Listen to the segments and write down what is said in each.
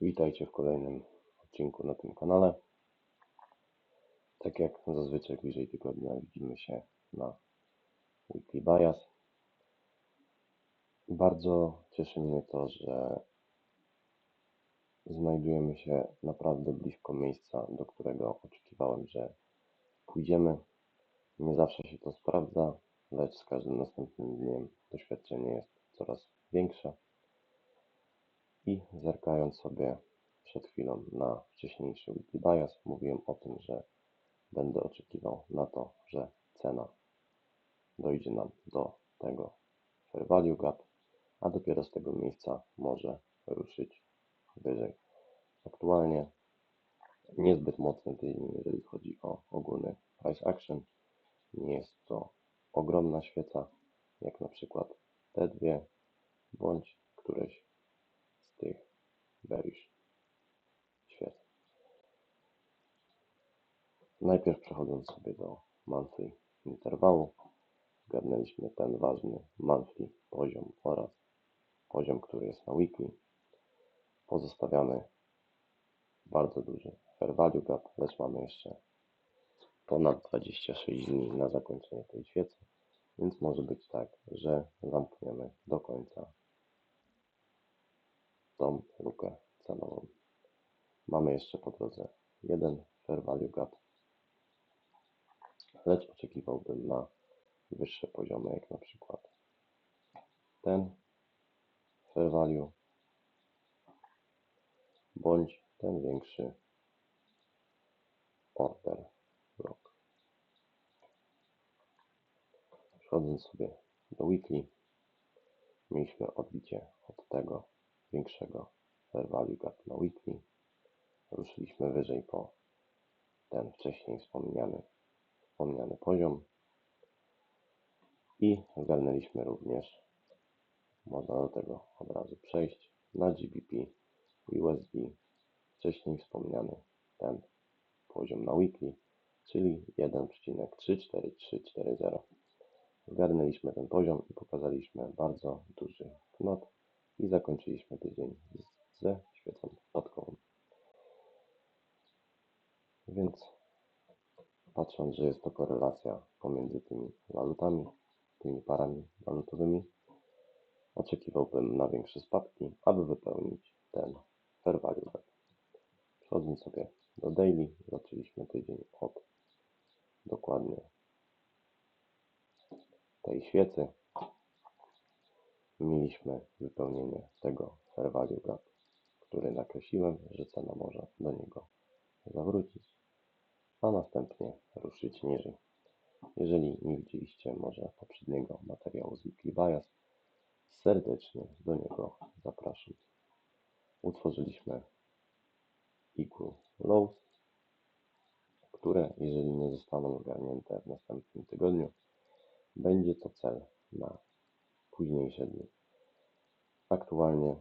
Witajcie w kolejnym odcinku na tym kanale. Tak jak zazwyczaj bliżej tygodnia widzimy się na Weekly Bias. Bardzo cieszy mnie to, że znajdujemy się naprawdę blisko miejsca, do którego oczekiwałem, że pójdziemy. Nie zawsze się to sprawdza, lecz z każdym następnym dniem doświadczenie jest coraz większe. I zerkając sobie przed chwilą na wcześniejszy Weekly Bias, mówiłem o tym, że będę oczekiwał na to, że cena dojdzie nam do tego fair value gap, a dopiero z tego miejsca może ruszyć wyżej. Aktualnie niezbyt mocny tydzień, jeżeli chodzi o ogólny price action. Nie jest to ogromna świeca, jak na przykład te dwie, bądź któreś tych bearish świec. Najpierw przechodząc sobie do monthly interwału, zgadnęliśmy ten ważny monthly poziom oraz poziom, który jest na weekly. Pozostawiamy bardzo duży fair value gap, lecz mamy jeszcze ponad 26 dni na zakończenie tej świecy, więc może być tak, że zamkniemy do końca tą lukę cenową. Mamy jeszcze po drodze jeden fair value gap, lecz oczekiwałbym na wyższe poziomy, jak na przykład ten fair value, bądź ten większy order block. Przechodząc sobie do weekly, mieliśmy odbicie od tego większego value gap na weekly. Ruszyliśmy wyżej po ten wcześniej wspomniany, wspomniany poziom i zgarnęliśmy również, można do tego od razu przejść, na GBP USD wcześniej wspomniany ten poziom na weekly, czyli 1,34340. Zgarnęliśmy ten poziom i pokazaliśmy bardzo duży knot i zakończyliśmy tydzień ze świecą spadkową. Więc patrząc, że jest to korelacja pomiędzy tymi walutami, tymi parami walutowymi, oczekiwałbym na większe spadki, aby wypełnić ten fair value gap. Przechodząc sobie do daily, zaczęliśmy tydzień od dokładnie tej świecy. Mieliśmy wypełnienie tego gap, który nakreśliłem, że cena może do niego zawrócić, a następnie ruszyć niżej. Jeżeli nie widzieliście może poprzedniego materiału z Weekly Bias, serdecznie do niego zapraszam. Utworzyliśmy equal lows, które jeżeli nie zostaną ogarnięte w następnym tygodniu, będzie to cel na późniejsze dni. Aktualnie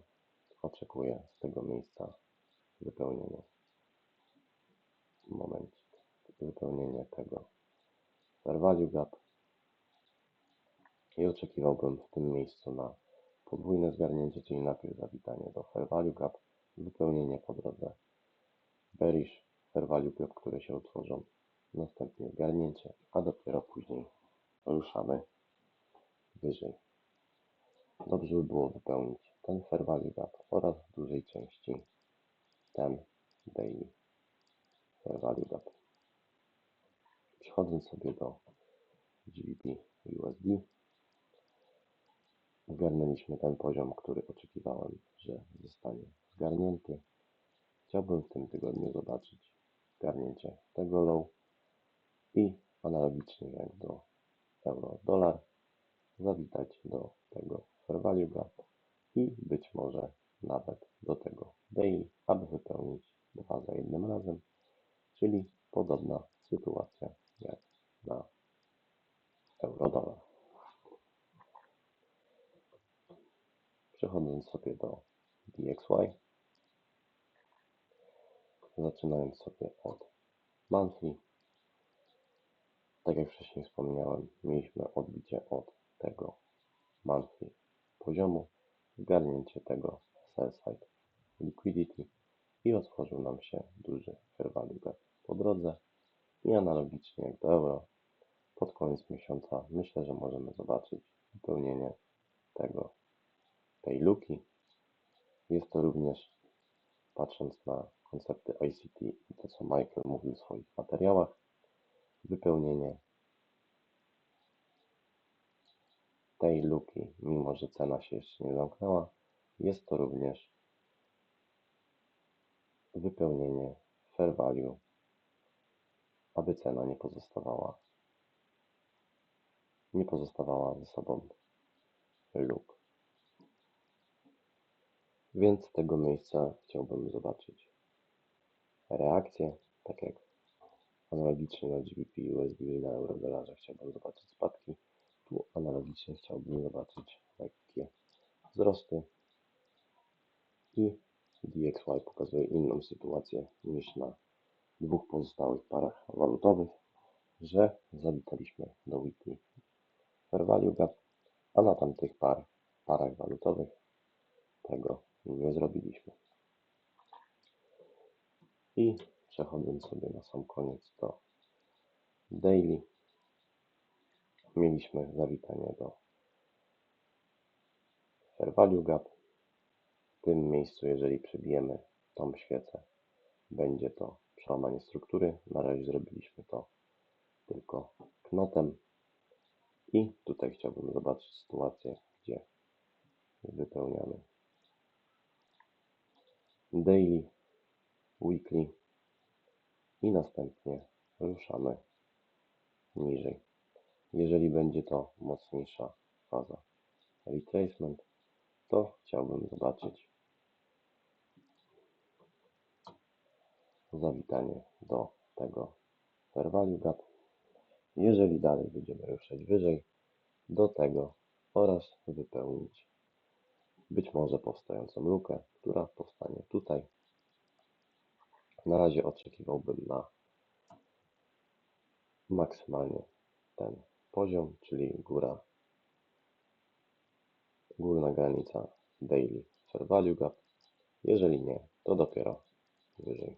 oczekuję z tego miejsca wypełnienia. Momencik. Wypełnienie tego value gap i oczekiwałbym w tym miejscu na podwójne zgarnięcie, czyli najpierw zawitanie do fair value gap, wypełnienie po drodze bearish fair value gap, które się utworzą, następnie zgarnięcie, a dopiero później ruszamy wyżej. Dobrze by było wypełnić ten gap oraz w dużej części ten daily gap. Przechodząc sobie do GBP USD, zgarnęliśmy ten poziom, który oczekiwałem, że zostanie zgarnięty. Chciałbym w tym tygodniu zobaczyć zgarnięcie tego low i analogicznie jak do euro-dolar zawitać do tego value gap i być może nawet do tego daily, aby wypełnić dwa za jednym razem, czyli podobna sytuacja jak na euro-dolar. Przechodząc sobie do DXY, zaczynając sobie od monthly, tak jak wcześniej wspomniałem, mieliśmy odbicie od tego monthly poziomu, zgarnięcie tego sell side liquidity i otworzył nam się duży fair value gap po drodze i analogicznie jak do euro pod koniec miesiąca myślę, że możemy zobaczyć wypełnienie tego, tej luki. Jest to również, patrząc na koncepty ICT i to, co Michael mówił w swoich materiałach, wypełnienie tej luki, mimo że cena się jeszcze nie zamknęła, jest to również wypełnienie fair value, aby cena nie pozostawała nie pozostawała ze sobą luk. Więc z tego miejsca chciałbym zobaczyć reakcję, tak jak analogicznie na GBP, USD na eurodolarze chciałbym zobaczyć spadki. Tu analogicznie chciałbym zobaczyć lekkie wzrosty i DXY pokazuje inną sytuację niż na dwóch pozostałych parach walutowych, że zawitaliśmy do weekly fair value gap, a na tamtych par, parach walutowych tego nie zrobiliśmy. I przechodząc sobie na sam koniec do daily, mieliśmy zawitanie do fair gap. W tym miejscu, jeżeli przebijemy tą świecę, będzie to przełamanie struktury. Na razie zrobiliśmy to tylko knotem. I tutaj chciałbym zobaczyć sytuację, gdzie wypełniamy daily, weekly i następnie ruszamy niżej. Jeżeli będzie to mocniejsza faza retracement, to chciałbym zobaczyć zawitanie do tego fair value gap. Jeżeli dalej będziemy ruszać wyżej, do tego oraz wypełnić być może powstającą lukę, która powstanie tutaj. Na razie oczekiwałbym na maksymalnie ten poziom, czyli góra, górna granica daily fair value gap. Jeżeli nie, to dopiero wyżej.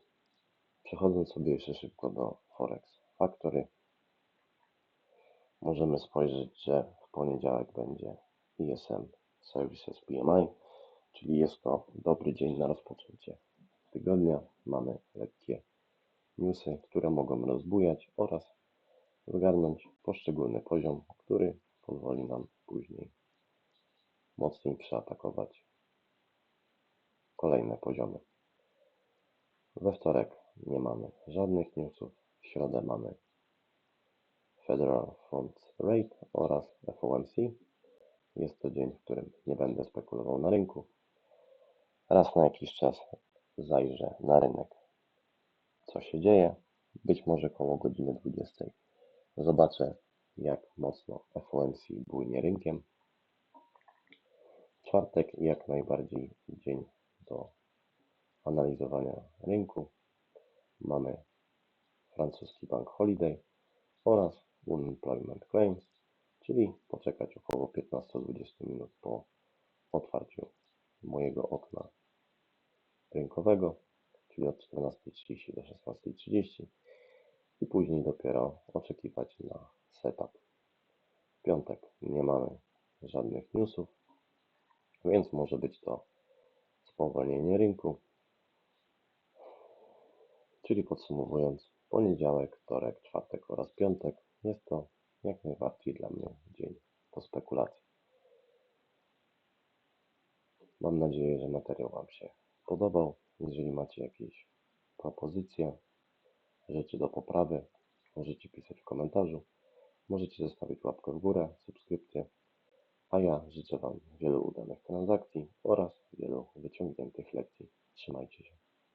Przechodząc sobie jeszcze szybko do Forex Factory, możemy spojrzeć, że w poniedziałek będzie ISM Services PMI, czyli jest to dobry dzień na rozpoczęcie tygodnia. Mamy lekkie newsy, które mogą rozbujać oraz zgarnąć poszczególny poziom, który pozwoli nam później mocniej przeatakować kolejne poziomy. We wtorek nie mamy żadnych newsów, w środę mamy Federal Funds Rate oraz FOMC. Jest to dzień, w którym nie będę spekulował na rynku. Raz na jakiś czas zajrzę na rynek, co się dzieje. Być może koło godziny 20 zobaczę, jak mocno FOMC bujnie rynkiem. Czwartek jak najbardziej dzień do analizowania rynku. Mamy francuski bank holiday oraz unemployment claims, czyli poczekać około 15-20 minut po otwarciu mojego okna rynkowego, czyli od 14.30 do 16.30 i później dopiero oczekiwać na setup. W piątek nie mamy żadnych newsów, więc może być to spowolnienie rynku. Czyli podsumowując, poniedziałek, wtorek, czwartek oraz piątek jest to jak najbardziej dla mnie dzień do spekulacji. Mam nadzieję, że materiał Wam się podobał. Jeżeli macie jakieś propozycje, rzeczy do poprawy, możecie pisać w komentarzu. Możecie zostawić łapkę w górę, subskrypcję. A ja życzę Wam wielu udanych transakcji oraz wielu wyciągniętych lekcji. Trzymajcie się.